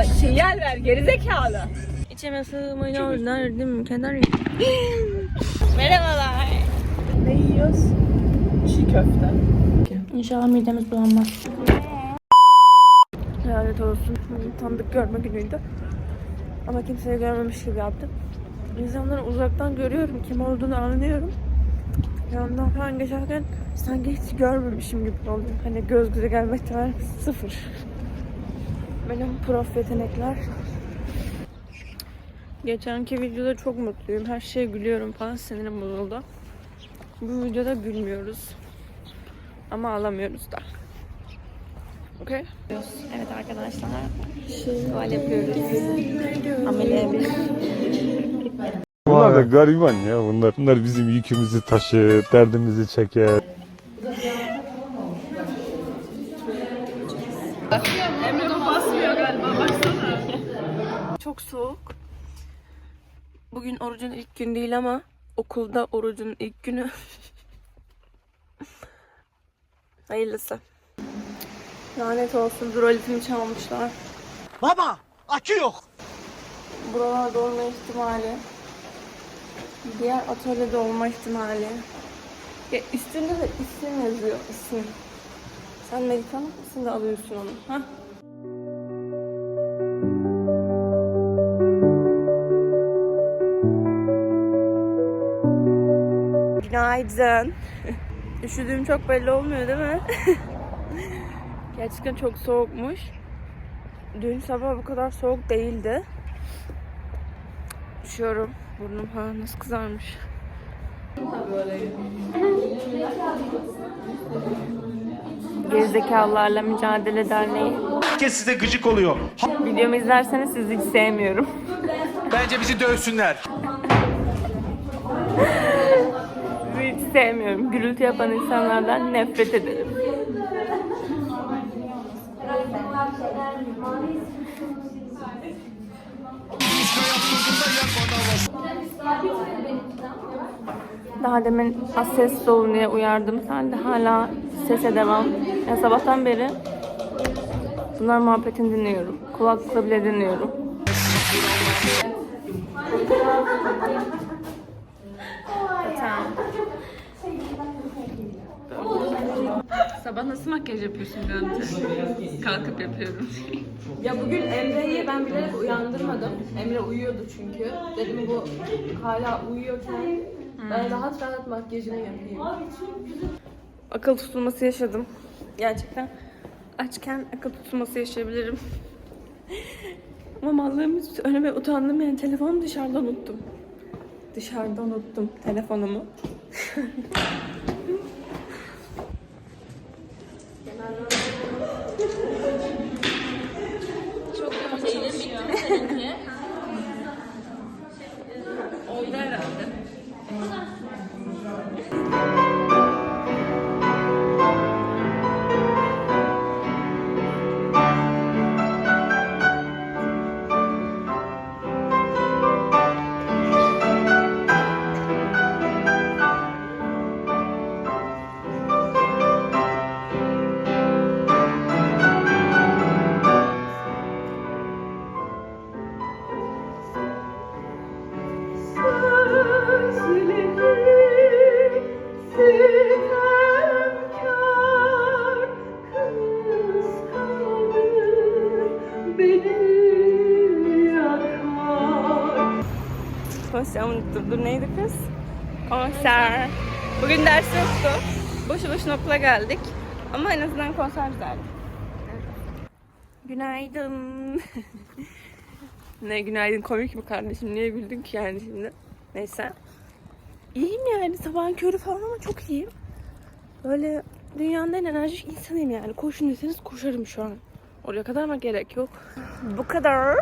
Sinyal ver gerizekalı. İçime sığmıyor derdim kenar. Merhabalar. Ne yiyoruz? Çiğ köfte. İnşallah midemiz bulanmaz. Lanet olsun. Tanıdık görme günüydü. Ama kimseyi görmemiş gibi yaptım. İnsanları uzaktan görüyorum. Kim olduğunu anlıyorum. Yanından falan geçerken sanki hiç görmemişim gibi oluyor. Hani göz göze gelme ihtimali sıfır. Benim prof yetenekler. Geçenki videoda çok mutluyum. Her şeye gülüyorum falan. Sinirim bozuldu. Bu videoda gülmüyoruz. Ama alamıyoruz da. Okey? Evet arkadaşlar. Tuval yapıyoruz. Amele. Bunlar da gariban ya bunlar. Bunlar bizim yükümüzü taşır, derdimizi çeker. Soğuk. Bugün orucun ilk günü değil ama okulda orucun ilk günü. Hayırlısı. Lanet olsun duralitimi çalmışlar. Baba akü yok. Buralarda olma ihtimali. Diğer atölyede olma ihtimali. Ya üstünde de isim yazıyor isim. Sen Meliha'nın mısın da alıyorsun onu. Ha? Günaydın. Üşüdüğüm çok belli olmuyor değil mi? Gerçekten çok soğukmuş. Dün sabah bu kadar soğuk değildi. Üşüyorum. Burnum falan nasıl kızarmış. Gerizekalılarla Mücadele Derneği. Herkes size gıcık oluyor. Videomu izlerseniz sizi hiç sevmiyorum. Bence bizi dövsünler. Sizi hiç sevmiyorum. Gürültü yapan insanlardan nefret ederim. Daha demin az ses olun diye uyardım. Sen de hala sese devam. Ya sabahtan beri bunlar muhabbetini dinliyorum. Kulaklıkla bile dinliyorum. Tamam. Sabah nasıl makyaj yapıyorsun Gamze? Kalkıp yapıyorum. Ya bugün Emre'yi ben bilerek uyandırmadım. Emre uyuyordu çünkü. Dedim bu hala uyuyorken ben rahat rahat makyajımı yapayım. Akıl tutulması yaşadım. Gerçekten açken akıl tutulması yaşayabilirim. Ama mallığım önüme utandım yani telefonumu dışarıda unuttum. Dışarıda unuttum telefonumu. Dur neydi kız? Konser. Bugün ders yoktu. Boşu boşuna okula geldik. Ama en azından konser güzeldi. Günaydın. ne günaydın komik mi kardeşim? Niye güldün ki yani şimdi? Neyse. İyiyim yani sabahın körü falan ama çok iyiyim. Böyle dünyanın en enerjik insanıyım yani. Koşun deseniz koşarım şu an. Oraya kadar ama gerek yok. Bu kadar.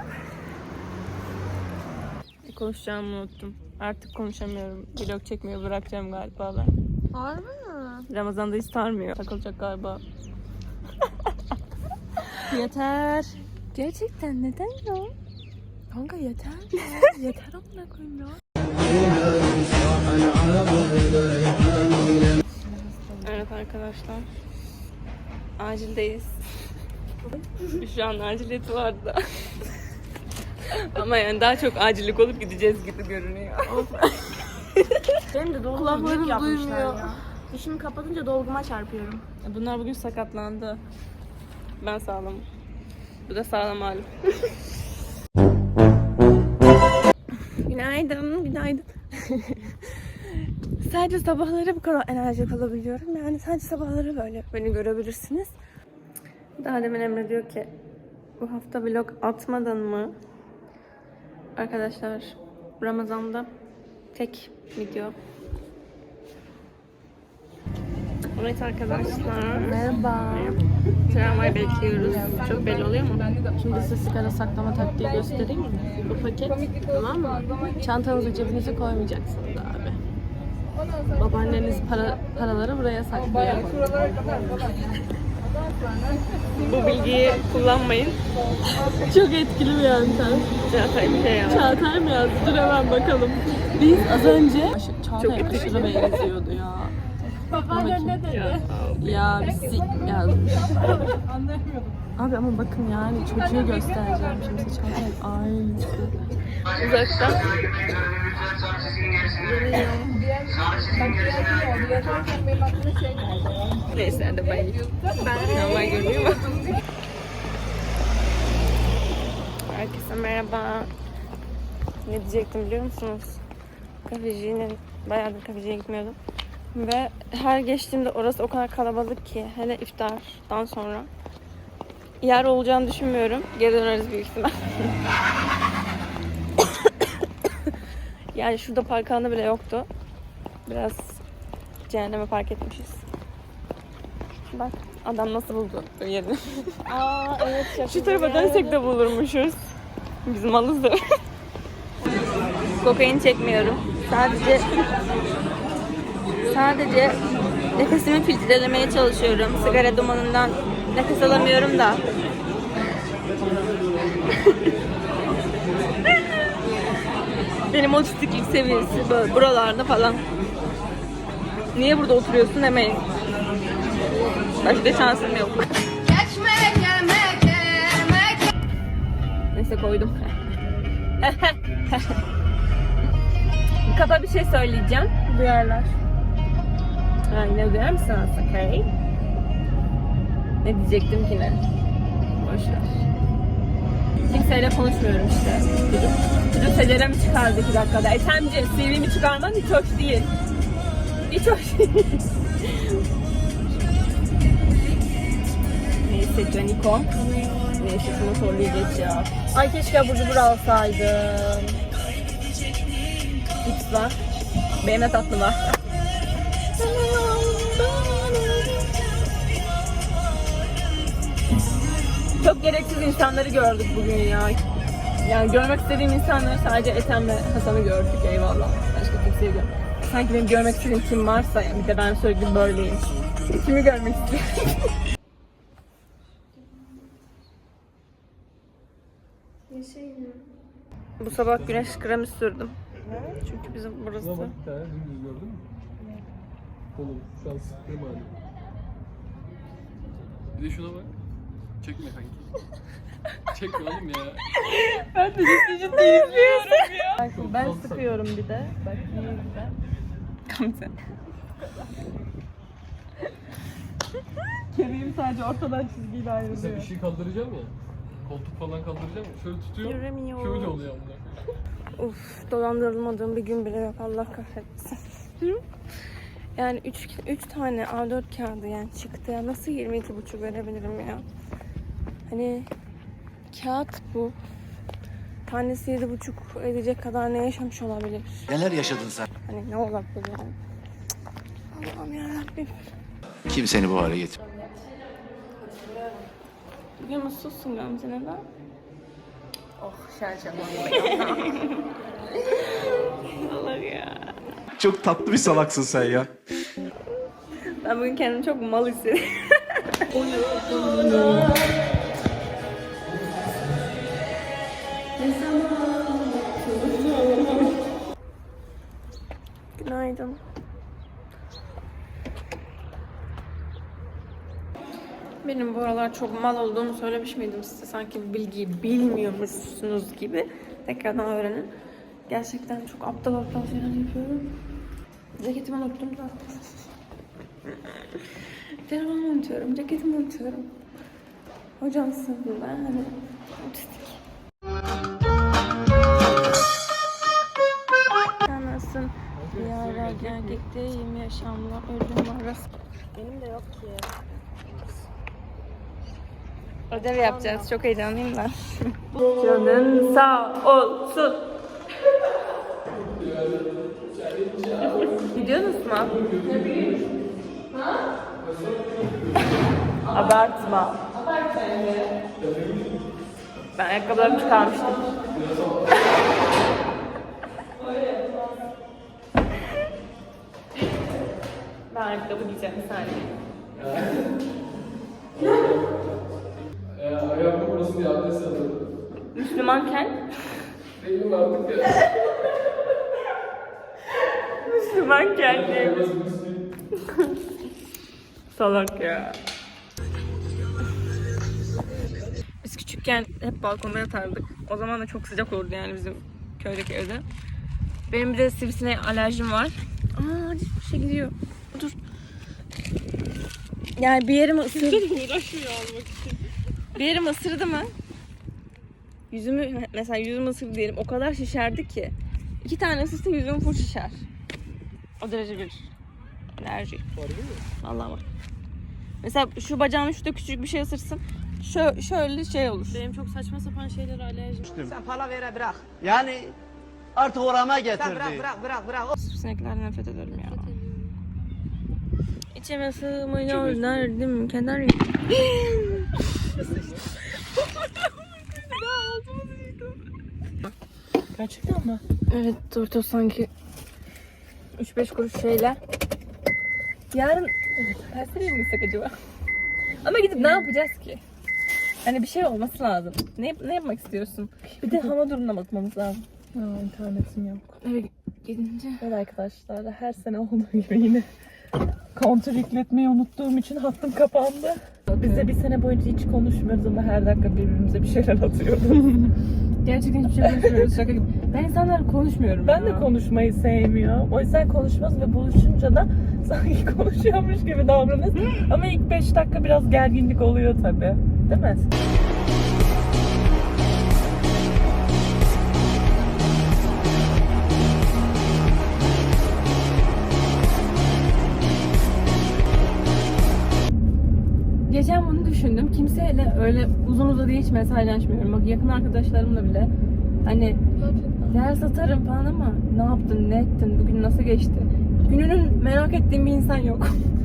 Konuşacağımı unuttum. Artık konuşamıyorum. Vlog çekmeyi bırakacağım galiba ben. Harbi mi? Ramazan'da hiç sarmıyor. Takılacak galiba. yeter. Gerçekten neden ya? Kanka yeter ya. yeter amına koyayım ya. Evet arkadaşlar. Acildeyiz. Şu an aciliyeti vardı. Ama yani daha çok acillik olup gideceğiz gibi görünüyor. Benim de dolgu Kulaklarım büyük yapmışlar duymuyor. ya. Dişimi kapatınca dolguma çarpıyorum. Bunlar bugün sakatlandı. Ben sağlam. Bu da sağlam halim. günaydın, günaydın. sadece sabahları bu kadar enerjik olabiliyorum. Yani sadece sabahları böyle beni görebilirsiniz. Daha demin Emre diyor ki bu hafta vlog atmadın mı? Arkadaşlar Ramazan'da tek video Evet arkadaşlar. Merhaba. Tramvay bekliyoruz. Çok belli oluyor mu? Şimdi size sigara saklama taktiği göstereyim mi? Bu paket tamam mı? Çantanızı cebinize koymayacaksınız abi. Babaanneniz para, paraları buraya saklıyor. Bu bilgiyi kullanmayın. Çok etkili bir yöntem. Çağatay bir şey ya. Çağatay mı yazdı? Dur hemen bakalım. Biz az önce Çağatay etkili. aşırı benziyordu ya. Babaannen ne dedi? Ya bir sik yazmış. Abi ama bakın yani çocuğu göstereceğim şimdi Çağatay aynısı. Uzaktan. Neyse hadi bay. Mu? Herkese merhaba. Ne diyecektim biliyor musunuz? Kafecinin, bayağıdır kafeciye gitmiyordum. Ve her geçtiğimde orası o kadar kalabalık ki hele iftardan sonra yer olacağını düşünmüyorum. Geri döneriz büyük ihtimal. yani şurada park alanı bile yoktu. Biraz cehenneme park etmişiz. Bak adam nasıl buldu yerini. Aa evet Şu tarafa dönsek de bulurmuşuz. Biz malızdır. Kokain çekmiyorum. Sadece sadece nefesimi filtrelemeye çalışıyorum. Sigara dumanından nefes alamıyorum da. Benim otistiklik seviyesi böyle buralarda falan. Niye burada oturuyorsun demeyin. Başka şansım yok. Neyse koydum. Kapa bir şey söyleyeceğim. Duyarlar. Ha, yine duyar mısın Sakay? Ne diyecektim ki ne? Boş ver. Kimseyle konuşmuyorum işte. Çocuk, çocuk secere mi çıkardı iki dakikada? Ethemciğim CV'mi çıkarman hiç hoş değil. Hiç hoş değil. Neyse Canikom. Neyse şunu soruyu geç ya. Ay keşke abur cubur alsaydım. Cips var. Benim de tatlı var. Çok gereksiz insanları gördük bugün ya. Yani görmek istediğim insanları sadece Ethem ve Hasan'ı gördük eyvallah. Başka kimseyi görmedik. Sanki benim görmek istediğim kim varsa yani bir de ben sürekli böyleyim. Kimi görmek istiyorum? Bu sabah güneş kremi sürdüm. Çünkü bizim burası Bir tane dümdüz gördün mü? Oğlum şu an sıktığım hali. Bir de şuna bak. Çekme kanki. Çekme oğlum ya. Ben de ciddi ciddi izliyorum ya. Ben sıkıyorum bir de. Bak iyi güzel. Gamze. Kemiğim sadece ortadan çizgiyle Mesela ayrılıyor. bir şey kaldıracağım ya. Koltuk falan kaldıracağım ya. Şöyle tutuyorum. Yüremiyor. Şöyle oluyor amına. Uf dolandırılmadığım bir gün bile yok Allah kahretsin. yani 3 3 tane A4 kağıdı yani çıktı ya nasıl 22 buçuk verebilirim ya? Hani kağıt bu. Tanesi yedi buçuk edecek kadar ne yaşamış olabilir? Neler yaşadın sen? Hani ne olabilir yani? Allah'ım yarabbim. Kim seni bu hale getirdi? Bugün mutsuzsun Gamze neden? Oh şarjım. Allah ya. Çok tatlı bir salaksın sen ya. Ben bugün kendimi çok mal hissediyorum. Günaydın. Benim bu aralar çok mal olduğumu söylemiş miydim size? Sanki bilgiyi bilmiyormuşsunuz gibi. Tekrardan öğrenin. Gerçekten çok aptal aptal şeyler yapıyorum. Ceketimi unuttum da. Telefonumu unutuyorum, ceketimi unutuyorum. Hocam sınıfında hani otistik. Anasın bir ara geldikteyim yaşamla ölüm arası. Benim de yok ki. Ödev yapacağız. Çok heyecanlıyım ben. Canın sağ olsun. Gidiyorsunuz mu? Abartma. Ben ayakkabılarımı çıkarmıştım. ben ayakkabı giyeceğim bir saniye. Ayağımda burası diye adres aldım. Müslümanken Benim artık ya. Müslümanken diye. Salak ya. Küçükken hep balkonda yatardık. O zaman da çok sıcak olurdu yani bizim köydeki evde. Benim bir de sivrisineğe alerjim var. Aa bir şey gidiyor. Dur. Yani bir yerim ısırdı. Uğraşıyor almak için. Bir yerim ısırdı mı? Yüzümü mesela yüzümü ısırdı diyelim. O kadar şişerdi ki. İki tane ısırsa yüzüm full şişer. O derece bir alerji. Vallahi var. Mesela şu bacağımın şurada küçük bir şey ısırsın. Şöyle, şöyle şey olur. Benim çok saçma sapan şeylere alerjim. Sen palavera bırak. Yani artık orama getirdi. bırak bırak bırak bırak. Sineklerden nefret ederim ya. İçime sığmıyor derdim keder. Gerçekten mi? Evet Doritos sanki 3-5 kuruş şeyler. Yarın Kayseri'ye mi gitsek acaba? Ama gidip ne yapacağız ki? Hani bir şey olması lazım. Ne, ne yapmak istiyorsun? Bir de hava durumuna bakmamız lazım. Aa, internetim yok. Eve gidince. Evet arkadaşlar her sene olduğu gibi yine kontrol yükletmeyi unuttuğum için hattım kapandı. Biz de bir sene boyunca hiç konuşmuyoruz ama her dakika birbirimize bir şeyler atıyoruz. Gerçekten hiçbir şey konuşmuyoruz şaka gibi. Ben insanlarla konuşmuyorum ben de ya. konuşmayı sevmiyorum. O yüzden konuşmaz ve buluşunca da sanki konuşuyormuş gibi davranırız. ama ilk 5 dakika biraz gerginlik oluyor tabii. Değil mi? Geçen bunu düşündüm. Kimseyle öyle uzun uzadıya hiç mesajlaşmıyorum. Bak yakın arkadaşlarımla bile. Hani ders atarım falan ama ne yaptın, ne ettin, bugün nasıl geçti? Gününün merak ettiğim bir insan yok.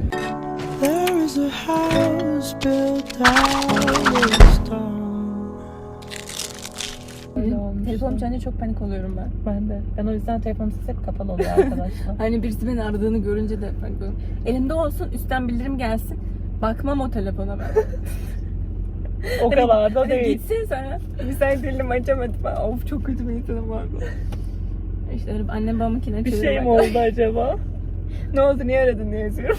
İs a house built out of stone. Telefonum çalınca çok panik oluyorum ben. Ben de. Ben o yüzden telefonum hep kapalı oluyor arkadaşlar. Hani birisi beni aradığını görünce de panik oluyorum. Elimde olsun, üstten bildirim gelsin. Bakmam o telefona ben. o kadar da Hadi değil. gitsin sen. Bir sen dilimi açamadım. Of çok kötü bir insanım var. İşte annem babamınkine Bir şey mi oldu acaba? Ne oldu niye aradın diye yazıyorum.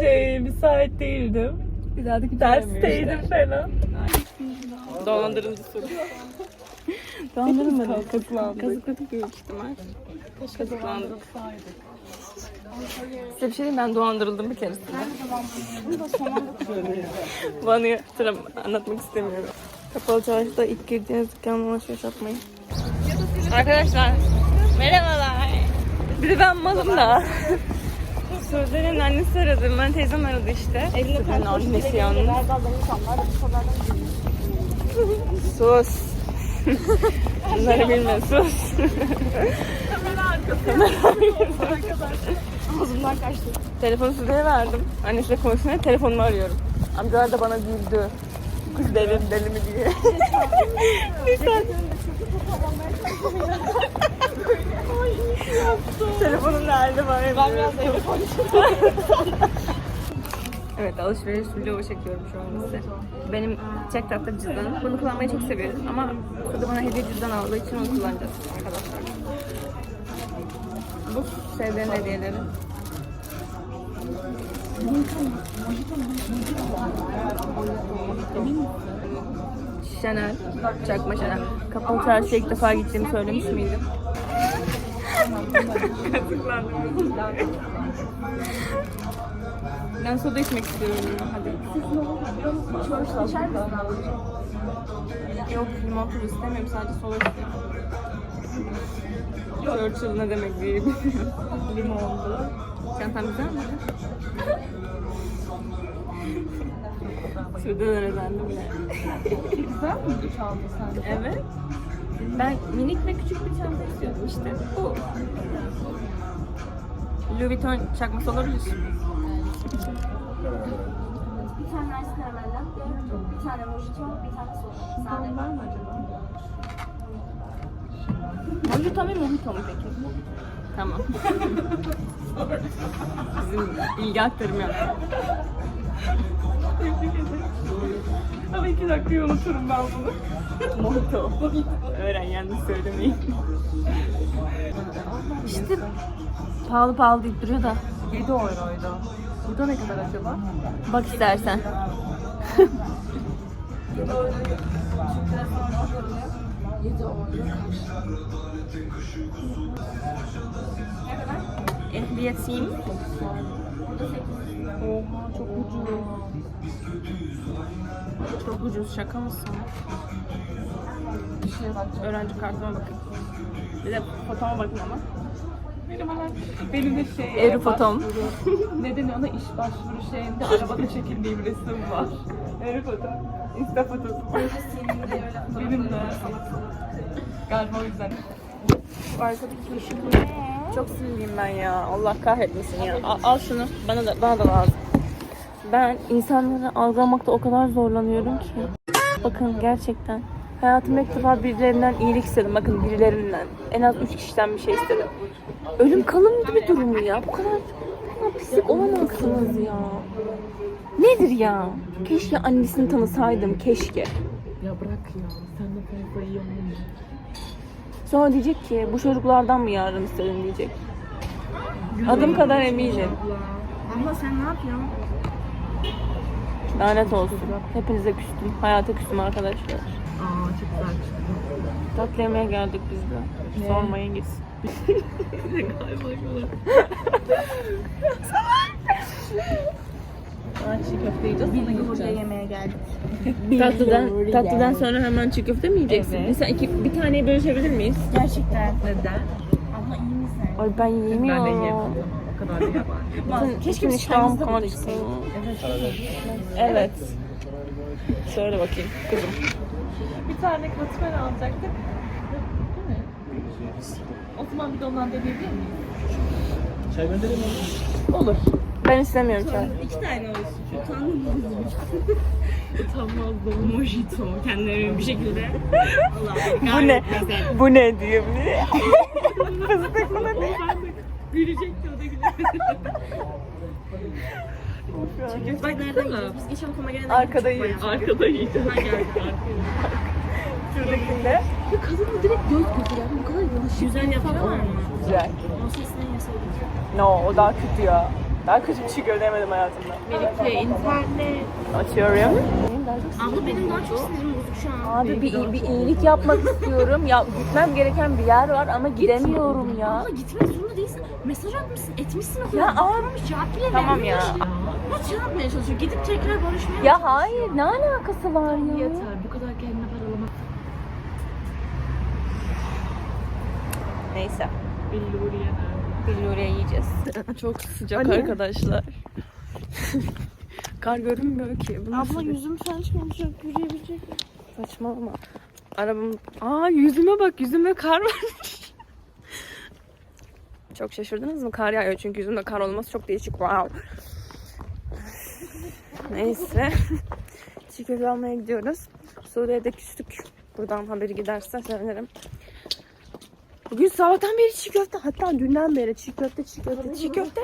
Şey, müsait değildim. Bir daha da Dersteydim falan. Dolandırıldı soru. Dolandırılmadı. Kazıklandık. Kazıkladık büyük ihtimal. Kazıklandık. Size bir şey diyeyim ben dolandırıldım bir keresinde. Bana hatırlam anlatmak istemiyorum. Kapalı çarşıda ilk girdiğiniz dükkanla alışveriş yapmayın. Arkadaşlar merhabalar. Bir de ben malım da. Sude'nin annesi aradı. Ben teyzem aradı işte. Sude'nin annesi yalnız. Sus. Bunları bilme sus. Ağzımdan kaçtı. Telefonu Sude'ye verdim. Annesiyle konuşmaya telefonumu arıyorum. Amcalar da bana güldü. Kız deli, deli mi diye. Lütfen. Telefonun nerede var? Ben biraz telefon Evet alışveriş vlogu çekiyorum şu an size. Benim çek tatlı cüzdanım. Bunu kullanmayı çok seviyorum ama Sude bana hediye cüzdan aldığı için onu kullanacağız arkadaşlar. Bu sevdiğin hediyeleri. Chanel, çakma Chanel. Kapalı çarşıya ilk defa gittiğimi söylemiş miydim? Ben soda içmek istiyorum. Hadi. Yok limon tuzu istemiyorum sadece soda istiyorum. Churchill ne demek diye Limonlu. Çantam güzel mi? Şuradan öğrendim bile. güzel mi? Evet. Ben minik ve küçük bir çanta istiyordum işte. Bu. Louis Vuitton çakması olabilir. Bir tane ice caramel latte, bir tane mojito, bir tane soda. Sade. var mı acaba? Mojito mu mojito mu peki? Tamam. Bizim ilgi aktarım Ama iki dakikayı unuturum ben bunu. Mojito. Öğren yalnız söylemeyin. İşte pahalı pahalı deyip duruyor da. 7 euroydu. Burada ne kadar acaba? Bak istersen. Ehliyetim. Oha çok ucuz. Çok ucuz şaka mısın? Öğrenci kartıma bakın. Bir de fotoma bakın ama. Benim benim de şey Eri fotom. nedeni ona iş başvuru şeyinde arabada çekildiğim resim var. Eri foto. Insta fotosu. benim de. Galiba o yüzden. Çok sinirliyim ben ya. Allah kahretmesin ya. Al, al şunu. Bana da bana da lazım. Ben insanları algılamakta o kadar zorlanıyorum ki. Bakın gerçekten. Hayatımda ilk defa birilerinden iyilik istedim. Bakın birilerinden. En az üç kişiden bir şey istedim. Ölüm kalım gibi durumu ya. Bu kadar, bu kadar pislik olamazsınız ya. Nedir ya? Keşke annesini tanısaydım. Keşke. Ya bırak ya. Sen de fazla iyi olmuş. Sonra diyecek ki bu çocuklardan mı yardım istedim diyecek. Adım kadar eminim. Abla sen ne yapıyorsun? Lanet olsun. Hepinize küstüm. Hayata küstüm arkadaşlar. Aa çok güzel. Tatlı yemeğe geldik biz de. Sormayın gitsin. Burada yemeğe geldik. Tatlıdan, tatlıdan sonra hemen çiğ köfte mi yiyeceksin? Mesela iki, bir taneyi bölüşebilir miyiz? Gerçekten. Neden? Abla iyi misin? Ay ben yemiyorum. Ben de yiyemem. O kadar da keşke bir iştahım kaçtı. Evet. Söyle bakayım kızım. Bir tane katmer alacaktık. Değil mi? O zaman bir de ondan deneyebilir miyiz? Olur. Ben istemiyorum çay. İki tane olsun. Utanmaz Mojito. Kendileri bir şekilde. Bu ne? Bu ne diyor bir de. Gülecekti o da gülecekti. Bak nereden gidiyoruz? Biz geçen okuma gelene Arkada yiyoruz. Arkada yiyeceğiz. Ha geldi Şuradakinde. Kadın direkt göz gözü ya. Bu kadar yavaş. Güzel yapıyorlar mı? Güzel. O sesini yasaydık. No o daha kötü ya. Daha kötü bir şey göremedim hayatımda. Melike internet. Açıyorum. Abla benim daha çok sinirim bozuk şu an. Abi bir, bir iyilik yapmak istiyorum. Ya gitmem gereken bir yer var ama gidemiyorum ya. Abla gitmek zorunda değilsin. Mesaj atmışsın, etmişsin o kadar. Ya Bakmamış, cevap bile Tamam ya. vermemiş. Ama şey yapmaya çalışıyor. Gidip tekrar barışmaya Ya hayır ne alakası var ya? Yeter. Bu kadar kendine paralama. Neyse. Billuriye. Billuriye yiyeceğiz. Çok sıcak arkadaşlar. Kar görünmüyor ki. Bu nasıl Abla bir- yüzüm saçmamış. Yürüyebilecek? Saçmalama. Arabam... Aa yüzüme bak yüzüme kar varmış. çok şaşırdınız mı? Kar yağıyor çünkü yüzümde kar olması çok değişik. Wow. Neyse. Çiğ köfte almaya gidiyoruz. Suriye'de küstük. Buradan haberi giderse sevinirim. Bugün sabahtan beri çiğ köfte. Hatta dünden beri çiğ köfte, çiğ köfte, çiğ köfte.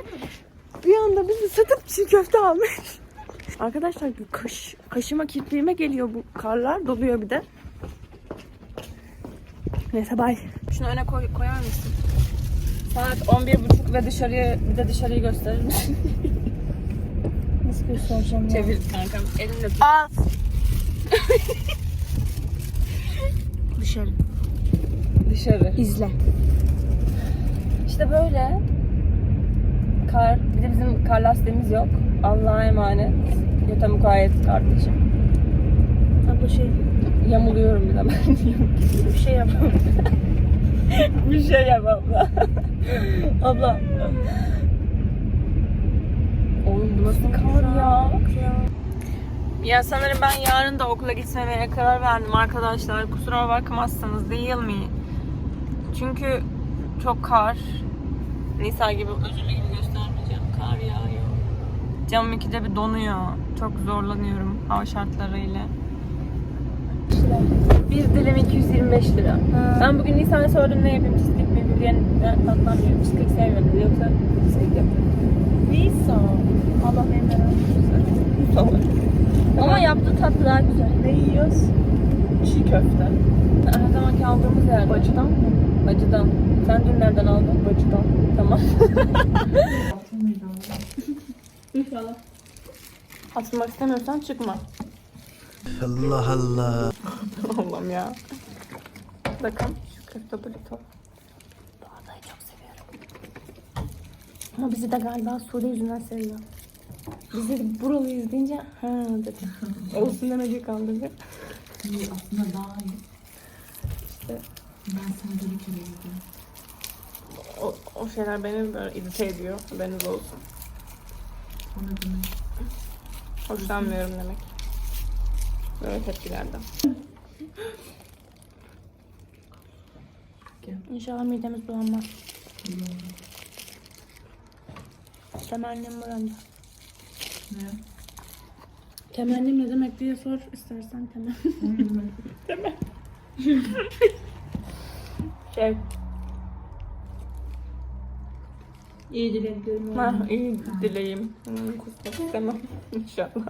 Bir anda bizi satıp çiğ köfte almış. Arkadaşlar kaş, kaşıma kirpiğime geliyor bu karlar. Doluyor bir de. Neyse bay. Şunu öne koy, koyar mısın? Saat 11.30 ve dışarıya bir de dışarıyı gösterir misin? göstereceğim ya. Çevir kankam. Elinle tut. Al. Dışarı. Dışarı. İzle. İşte böyle. Kar. Bir de bizim kar lastiğimiz yok. Allah'a emanet. Göte mukayyet kardeşim. Abla şey Yamuluyorum bir de ben. bir şey yapalım. bir şey yap abla. abla. Oğlum bu nasıl kar ya? Ya sanırım ben yarın da okula gitmemeye karar verdim arkadaşlar. Kusura bakmazsanız değil mi? Çünkü çok kar. Nisa gibi özürlü gibi göstermeyeceğim. Kar yağıyor. Camım ikide bir donuyor. Çok zorlanıyorum hava şartlarıyla. Bir dilim 225 lira. Ben bugün Nisa'ya sordum ne yapayım cheesecake mi? Bugün ben tatlanmıyorum. Cheesecake sevmiyorum dedi. Yoksa cheesecake yapıyorum. Nisa. Allah memnun olsun. Ama yaptığı tatlı daha güzel. Ne yiyoruz? Çiğ köfte. Her zamanki aldığımız yerde. Bacıdan mı? Bacıdan. Sen dün nereden aldın? Bacıdan. Tamam. İnşallah. Atmak istemiyorsan çıkma. Allah Allah. Allah'ım ya. Bakın şu köfte burrito. Bu adayı çok seviyorum. Ama bizi de galiba Sude yüzünden seviyor. Bizi de buralıyız deyince ha dedi. Olsun demeci kaldı bir. Aslında daha iyi. Ben sana bir kere yedim. o, o şeyler beni böyle irite ediyor. Haberiniz olsun. Ona demek. Hoşlanmıyorum demek. Böyle tepkilerden. İnşallah midemiz bulanmaz. Temennim burandı. Ne? Temennim ne demek diye sor istersen temennim. Şey, İyi dileklerim ha, iyi dileğim. Kusmak istemem inşallah.